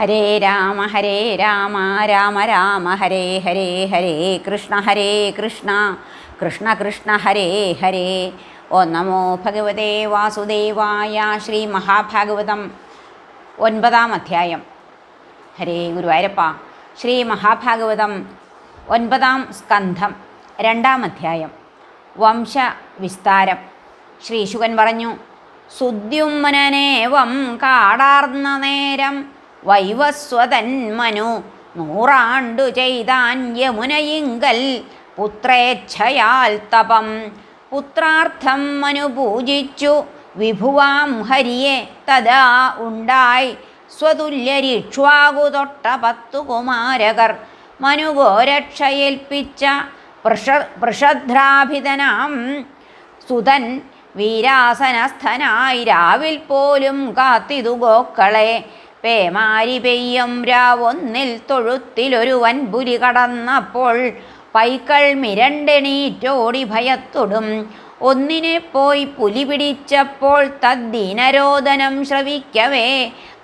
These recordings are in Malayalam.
ഹരേ രാമ ഹരേ രാമ രാമ രാമ ഹരേ ഹരേ ഹരേ കൃഷ്ണ ഹരേ കൃഷ്ണ കൃഷ്ണ കൃഷ്ണ ഹരേ ഹരേ. ഓ നമോ ഭഗവതേ വാസുദേവായ ശ്രീ മഹാഭാഗവതം ഒൻപതാം അധ്യായം. ഹരേ ഗുരുവായൂരപ്പ. ശ്രീ മഹാഭാഗവതം ഒൻപതാം സ്കന്ധം രണ്ടാം അധ്യായം. വംശവിസ്താരം. ശ്രീശുകൻ പറഞ്ഞു സുദ്യുമ്മനേവം കാടാർന്ന നേരം വൈവസ്വതൻ മനു നൂറാണ്ടു ചെയ്താൻ യമുനയിങ്കൽ പുത്രേച്ഛയാൽ തപം. പുത്രാർത്ഥം മനു പൂജിച്ചു വിഭുവാം ഹരിയെ തഥാ ഉണ്ടായി. സ്വതുല്യരിക്ഷ്വാകു തൊട്ട പത്തു കുമാരകർ. മനുഗോരക്ഷയേൽപ്പിച്ച പൃഷ പൃഷധ്രാഭിതനാം സുതൻ വീരാസനസ്ഥനായി രാവിൽ പോലും കാത്തിതു ഗോക്കളെ. പേമാരി പെയ്യും രാവൊന്നിൽ തൊഴുത്തിലൊരുവൻ പുലി കടന്നപ്പോൾ പൈക്കൾ മിരണ്ടെണീറ്റോടി ഭയത്തൊടും. ഒന്നിനെ പോയി പുലി പിടിച്ചപ്പോൾ തദ്ദീനരോദനം ശ്രവിക്കവേ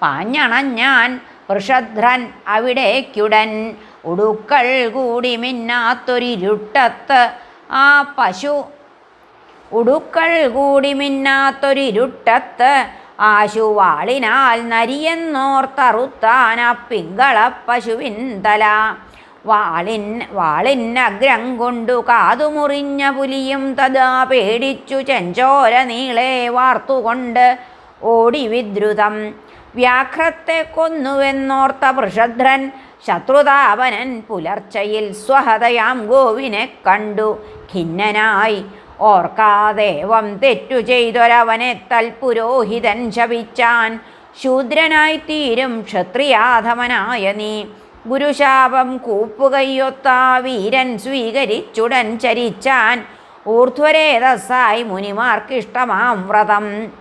പാഞ്ഞണഞ്ഞാൻ വൃഷധ്രൻ അവിടേക്കുടൻ. ഉടുക്കൾ കൂടി മിന്നാത്തൊരിരുട്ടത്ത് ആ പശു ഉടുക്കൾ കൂടി മിന്നാത്തൊരിരുട്ടത്ത് ആശുവാളിനാൽ നരിയെന്നോർത്തറുത്താന പിങ്കള പശുവിൻ തല. വാളിൻ അഗ്രം കൊണ്ടു കാതുമുറിഞ്ഞ പുലിയും തഥാ പേടിച്ചു ചെഞ്ചോര നീളെ വാർത്തുകൊണ്ട് ഓടി വിദ്രുതം. വ്യാഘ്രത്തെ കൊന്നുവെന്നോർത്ത വൃഷധ്രൻ ശത്രുതാപനൻ പുലർച്ചയിൽ സ്വഹതയാം ഗോവിനെ കണ്ടു. ഖിന്നനായി ഓർക്കാദേവം തെറ്റു ചെയ്തൊരവനെ തൽപുരോഹിതൻ ശപിച്ചാൻ. ശൂദ്രനായി തീരും ക്ഷത്രിയാധമനായ നീ. ഗുരുശാപം കൂപ്പുകയ്യൊത്ത വീരൻ സ്വീകരിച്ചുടൻ ചരിച്ചാൻ. ഊർധ്വരേതസ്സായി മുനിമാർക്കിഷ്ടമാം വ്രതം.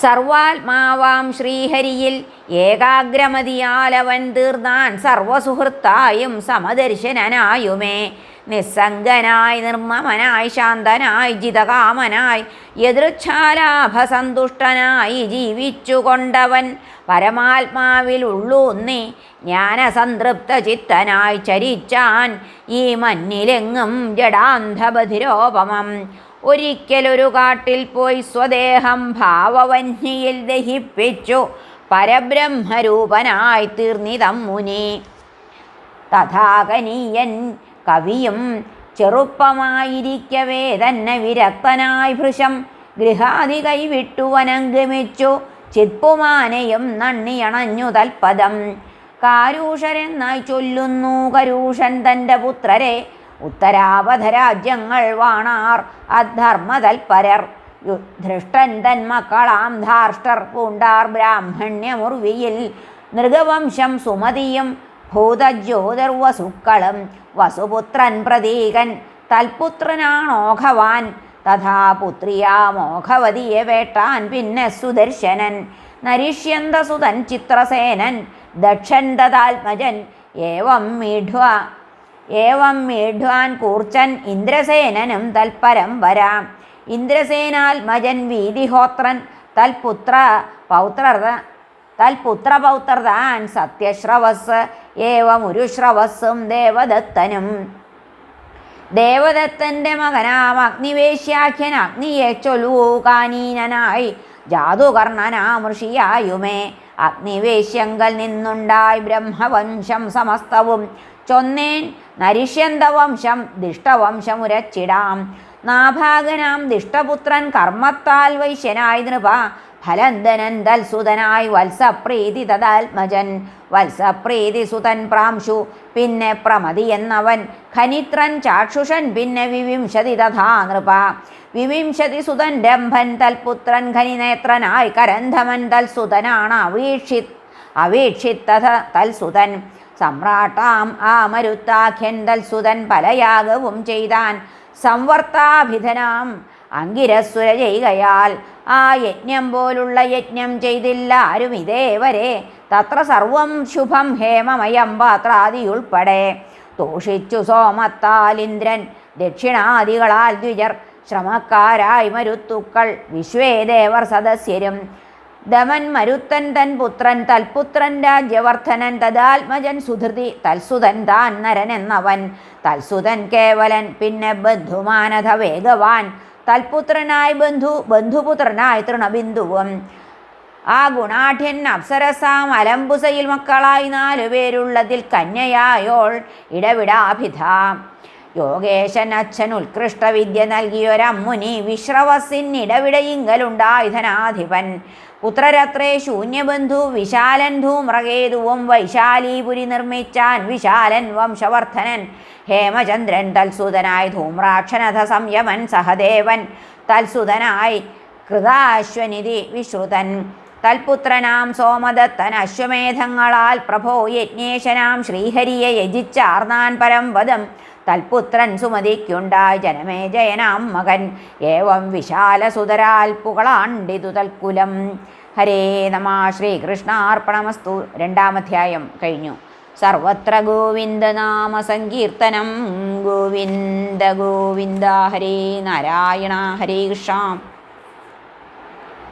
സർവാത്മാവാം ശ്രീഹരിയിൽ ഏകാഗ്രമതിയാലവൻ തീർന്നാൻ സർവസുഹൃത്തായും സമദർശനനായുമേ. നിസ്സംഗനായി നിർമ്മമനായി ശാന്തനായി ജിതകാമനായി യദൃച്ഛാലാഭസന്തുഷ്ടനായി ജീവിച്ചുകൊണ്ടവൻ പരമാത്മാവിൽ ഉള്ളൂന്നി. ജ്ഞാനസംതൃപ്ത ചിത്തനായി ചരിച്ചാൻ ഈ മഞ്ഞിലെങ്ങും ജഡാന്ധബധിരോപമം ഒരിക്കലൊരു കാട്ടിൽ പോയി സ്വദേഹം ഭാവവന്യയിൽ ദഹിപ്പിച്ചു. പരബ്രഹ്മരൂപനായി തീർന്നിതം മുനി. തഥാകനീയൻ കവിയും ചെറുപ്പമായിരിക്കവേ തന്നെ വിരക്തനായി ഭൃശം. ഗൃഹാതി കൈവിട്ടു വനം ചിപ്പുമാനയും നണ്ണിയണഞ്ഞു തൽപദം. കാരൂഷരെന്നായി ചൊല്ലുന്നു കരൂഷൻ തന്റെ പുത്രരെ. ഉത്തരാപധരാജ്യങ്ങൾ വാണാർ അധർമ്മതൽപരർ. ധൃഷ്ടൻ തൻ മക്കളാം ധാർഷ്ടർ പൂണ്ടാർ ബ്രാഹ്മണ്യമുർവിയിൽ നൃഗവംശം സുമതിയും ഭൂതജ്യോതിർവസുക്കളും വസുപുത്രൻ പ്രതീകൻ തൽപുത്രനാണോഘവാൻ തഥാ പുത്രിയാമോഘവതിയെ വേട്ടാൻ പിന്നെ സുദർശനൻ. നരിഷ്യന്തസുതൻ ചിത്രസേനൻ ദക്ഷൻ തഥാത്മജൻ ഏവം മീഢ്വ ഏവം മീഢ്വാൻ കൂർച്ചൻ ഇന്ദ്രസേനനും തൽപരം വരാം. ഇന്ദ്രസേനാത്മജൻ വീതിഹോത്രൻ തൽപുത്ര പൗത്രർ തൽപുത്രപൗത്രതാൻ സത്യശ്രവസ്. ഏവമുരുശ്രവസ്സും ദേവദത്തനും. ദേവദത്തന്റെ മകനാം അഗ്നിവേശ്യാഖ്യൻ അഗ്നിയെ ചൊല്ലൂ കാനീനനായി ജാതുകർണനാമൃഷിയായുമേ അഗ്നിവേശ്യങ്കൽ നിന്നുണ്ടായി ബ്രഹ്മവംശം സമസ്തവും. ചൊന്നേൻ നരിഷ്യന്തവംശം ദിഷ്ടവംശമുരച്ചിടാം നാഭാഗനാം ദിഷ്ടപുത്രൻ കർമ്മത്താൽ വൈശ്യനായി നൃപ ഫലന്തനൻ തൽസുതനായി വത്സപ്രീതി തദാത്മജൻ. വത്സപ്രീതി സുതൻ പ്രാംശു പിന്നെ പ്രമതി എന്നവൻ. ഖനിത്രൻ ചാക്ഷുഷൻ പിന്നെ വിവിംശതി തഥാ നൃപ. വിവിംശതി സുതൻ ഡംഭൻ തൽപുത്രൻ ഖനിനേത്രനായി കരന്ധമൻ തൽസുതനാണ് അവീക്ഷി അവീക്ഷിത്തഥ തൽസുതൻ. സമ്രാട്ടാം ആ മരുത്താഖ്യൻ തൽസുതൻ പലയാഗവും ചെയ്താൻ സംവർത്താഭിധനാം. അങ്കിരസ്വര ചെയ്യുകയാൽ ആ യജ്ഞം പോലുള്ള യജ്ഞം ചെയ്തില്ല. ആരും ഇതേവരെ തത്ര സർവം ശുഭം ഹേമമയം പാത്രാദിയുൾപ്പെടെ തോഷിച്ചു സോമത്താൽ ഇന്ദ്രൻ. ദക്ഷിണാദികളാൽ ദ്വിജർ. ശ്രമക്കാരായി മരുത്തുക്കൾ. വിശ്വേദേവർ സദസ്യരും. ദമൻ മരുത്തൻ തൻ പുത്രൻ. തൽപുത്രൻ രാജ്യവർദ്ധനൻ. തദാത്മജൻ സുധൃതി. തൽസുതൻ താൻ നരൻ എന്നവൻ. തൽസുതൻ കേവലൻ. പിന്നെ ബന്ധുമാനധ വേഗവാൻ. തൽപുത്രനായി ബന്ധു ബന്ധുപുത്രനായ തൃണബിന്ദുവും. ആ ഗുണാഠ്യൻ അപ്സരസാം അലംബുസയിൽ മക്കളായി നാലുപേരുള്ളതിൽ കന്യയായോൾ ഇടവിടാഭിധ. യോഗേശൻ അച്ഛൻ ഉത്കൃഷ്ട വിദ്യ നൽകിയൊരമ്മുനി വിശ്രവസിൻ ഇടവിടയിങ്കലുണ്ടായി ധനാധിപൻ പുത്രരത്രേ ശൂന്യബന്ധു വിശാലൻ ധൂമ്രകേതുവും വൈശാലീപുരി നിർമ്മിച്ചാൻ വിശാലൻ വംശവർദ്ധനൻ. ഹേമചന്ദ്രൻ തൽസുതനായി ധൂമ്രാക്ഷനഥ സംയമൻ സഹദേവൻ. തൽസുതനായി കൃതാശ്വനിധി വിശ്രുതൻ. തൽപുത്രനാം സോമദത്തൻ അശ്വമേധങ്ങളാൽ പ്രഭോ യജ്ഞേശനാം ശ്രീഹരിയെ യജിച്ചാർന്നാൻ പരംപദം തൽപുത്രൻ സുമതിക്കുണ്ടായി ജനമേജയനാം മകൻ. ഏവം വിശാലസുതരാൽ പുകളാണ്ടിതു തൽക്കുലം. ഹരേ നമ ശ്രീകൃഷ്ണാർപ്പണമസ്തു. രണ്ടാമധ്യായം കഴിഞ്ഞു. സർവത്ര ഗോവിന്ദനാമ സങ്കീർത്തനം. ഗോവിന്ദ ഗോവിന്ദ ഹരേ നാരായണ ഹരേ കൃഷ്ണ.